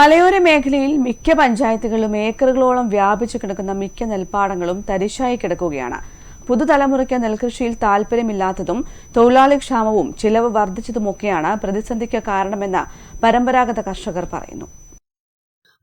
മലയോര മേഖലയിൽ മിക്ക പഞ്ചായത്തുകളിലും ഏക്കറുകളോളം വ്യാപിച്ചു കിടക്കുന്ന മിക്ക നെൽപ്പാടങ്ങളും തരിശായി കിടക്കുകയാണ്. പുതുതലമുറയ്ക്ക് നെൽകൃഷിയിൽ താൽപ്പര്യമില്ലാത്തതും തൊഴിലാളി ക്ഷാമവും ചിലവ് വർദ്ധിച്ചതുമൊക്കെയാണ് പ്രതിസന്ധിക്ക് കാരണമെന്ന് പരമ്പരാഗത കർഷകർ പറയുന്നു.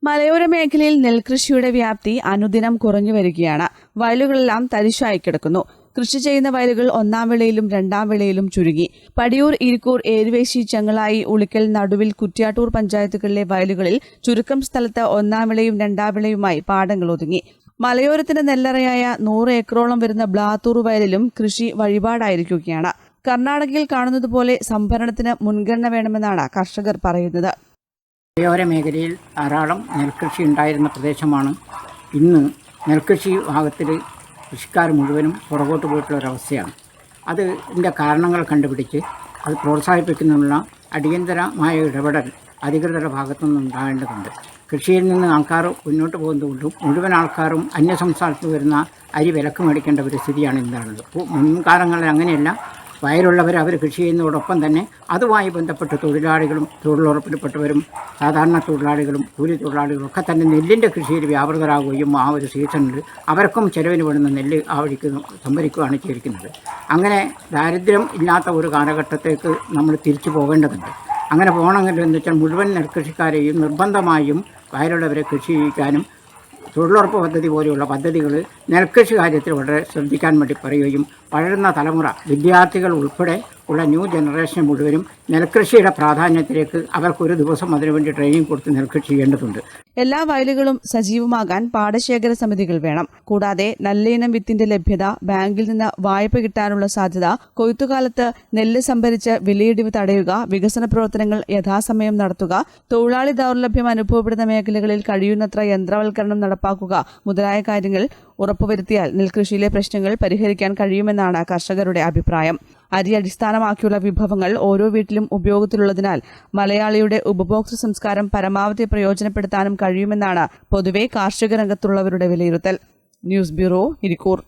മലയോര മേഖലയിൽ നെൽകൃഷിയുടെ വ്യാപ്തി അനുദിനം കുറഞ്ഞു വരികയാണ്. വയലുകളെല്ലാം തരിശായി കിടക്കുന്നു. കൃഷി ചെയ്യുന്ന വയലുകൾ ഒന്നാം വിളയിലും രണ്ടാം വിളയിലും ചുരുങ്ങി. പടിയൂർ ഇരിക്കൂർ ഏരുവേശി ചെങ്ങളായി ഉളിക്കൽ നടുവിൽ കുറ്റ്യാട്ടൂർ പഞ്ചായത്തുകളിലെ വയലുകളിൽ ചുരുക്കം സ്ഥലത്ത് ഒന്നാം വിളയും രണ്ടാം വിളയുമായി പാടങ്ങൾ ഒതുങ്ങി. മലയോരത്തിന്റെ നെല്ലറയായ നൂറ് ഏക്കറോളം വരുന്ന ബ്ലാത്തൂർ വയലിലും കൃഷി വഴിപാടായിരിക്കുകയാണ്. കർണാടകയിൽ കാണുന്നതുപോലെ സംഭരണത്തിന് മുൻഗണന വേണമെന്നാണ് കർഷകർ പറയുന്നത്. മലയോര മേഖലയിൽ ധാരാളം നെൽകൃഷി ഉണ്ടായിരുന്ന പ്രദേശമാണ്. ഇന്ന് നെൽകൃഷി ഭാഗത്തിൽ കൃഷിക്കാർ മുഴുവനും പുറകോട്ട് പോയിട്ടുള്ള ഒരവസ്ഥയാണ് ഇതിന്റെ കാരണങ്ങൾ കണ്ടുപിടിച്ച് അത് പ്രോത്സാഹിപ്പിക്കുന്നതിനുള്ള അടിയന്തരമായ ഇടപെടൽ അധികൃതരുടെ ഭാഗത്തുനിന്ന് ഉണ്ടാകേണ്ടതുണ്ട്. കൃഷിയിൽ നിന്ന് ആൾക്കാർ മുന്നോട്ട് പോകുന്നതുകൊണ്ടും മുഴുവൻ ആൾക്കാരും അന്യസംസ്ഥാനത്ത് വരുന്ന അരി വിലക്ക് മേടിക്കേണ്ട ഒരു സ്ഥിതിയാണ് ഇന്നുള്ളത്. മുൻകാലങ്ങളിൽ അങ്ങനെയല്ല. വയലുള്ളവർ അവർ കൃഷി ചെയ്യുന്നതോടൊപ്പം തന്നെ അതുമായി ബന്ധപ്പെട്ട് തൊഴിലാളികളും തൊഴിലുറപ്പിൽപ്പെട്ടവരും സാധാരണ തൊഴിലാളികളും കൂലി തൊഴിലാളികളും ഒക്കെ തന്നെ നെല്ലിന്റെ കൃഷിയിൽ വ്യാപൃതരാകുകയും ആ ഒരു സീസണിൽ അവർക്കും ചെലവിന് വേണ്ടുന്ന നെല്ല് ആ വഴിക്ക് സംഭരിക്കുകയാണ് ചെയ്തിരിക്കുന്നത്. അങ്ങനെ ദാരിദ്ര്യം ഇല്ലാത്ത ഒരു കാലഘട്ടത്തേക്ക് നമ്മൾ തിരിച്ചു പോകേണ്ടതുണ്ട്. അങ്ങനെ പോകണമെങ്കിൽ എന്ന് വെച്ചാൽ മുഴുവൻ നെൽകൃഷിക്കാരെയും നിർബന്ധമായും വയലുള്ളവരെ കൃഷി ചെയ്യിക്കാനും തൊഴിലുറപ്പ് പദ്ധതി പോലെയുള്ള പദ്ധതികൾ നെൽകൃഷി കാര്യത്തിൽ വളരെ ശ്രദ്ധിക്കാൻ വേണ്ടി പറയുകയും വളരുന്ന തലമുറ വിദ്യാർത്ഥികൾ ഉൾപ്പെടെ ഉള്ള ന്യൂ ജനറേഷൻ മുഴുവനും നെൽകൃഷിയുടെ പ്രാധാന്യത്തിലേക്ക് അവർക്കൊരു ദിവസം അതിനുവേണ്ടി ട്രെയിനിങ് കൊടുത്ത് നെൽകൃഷി ചെയ്യേണ്ടതുണ്ട്. എല്ലാ വയലുകളും സജീവമാകാൻ പാടശേഖര സമിതികൾ വേണം. കൂടാതെ നല്ലയിനം വിത്തിന്റെ ലഭ്യത ബാങ്കിൽ നിന്ന് വായ്പ കിട്ടാനുള്ള സാധ്യത കൊയ്ത്തുകാലത്ത് നെല്ല് സംഭരിച്ച് വിലയിടിവ് തടയുക വികസന പ്രവർത്തനങ്ങൾ യഥാസമയം നടത്തുക തൊഴിലാളി ദൗർലഭ്യം അനുഭവപ്പെടുന്ന മേഖലകളിൽ കഴിയുന്നത്ര യന്ത്രവൽക്കരണം നടപ്പാക്കുക മുതലായ കാര്യങ്ങൾ ഉറപ്പുവരുത്തിയാൽ നെൽകൃഷിയിലെ പ്രശ്നങ്ങൾ പരിഹരിക്കാൻ കഴിയുമെന്നാണ് കർഷകരുടെ അഭിപ്രായം. അരി അടിസ്ഥാനമാക്കിയുള്ള വിഭവങ്ങൾ ഓരോ വീട്ടിലും ഉപയോഗത്തിലുള്ളതിനാൽ മലയാളിയുടെ ഉപഭോക്തൃ സംസ്കാരം പരമാവധി പ്രയോജനപ്പെടുത്താനും കഴിയുമെന്നാണ് പൊതുവെ കാർഷിക രംഗത്തുള്ളവരുടെ വിലയിരുത്തൽ. News bureau Irikkur.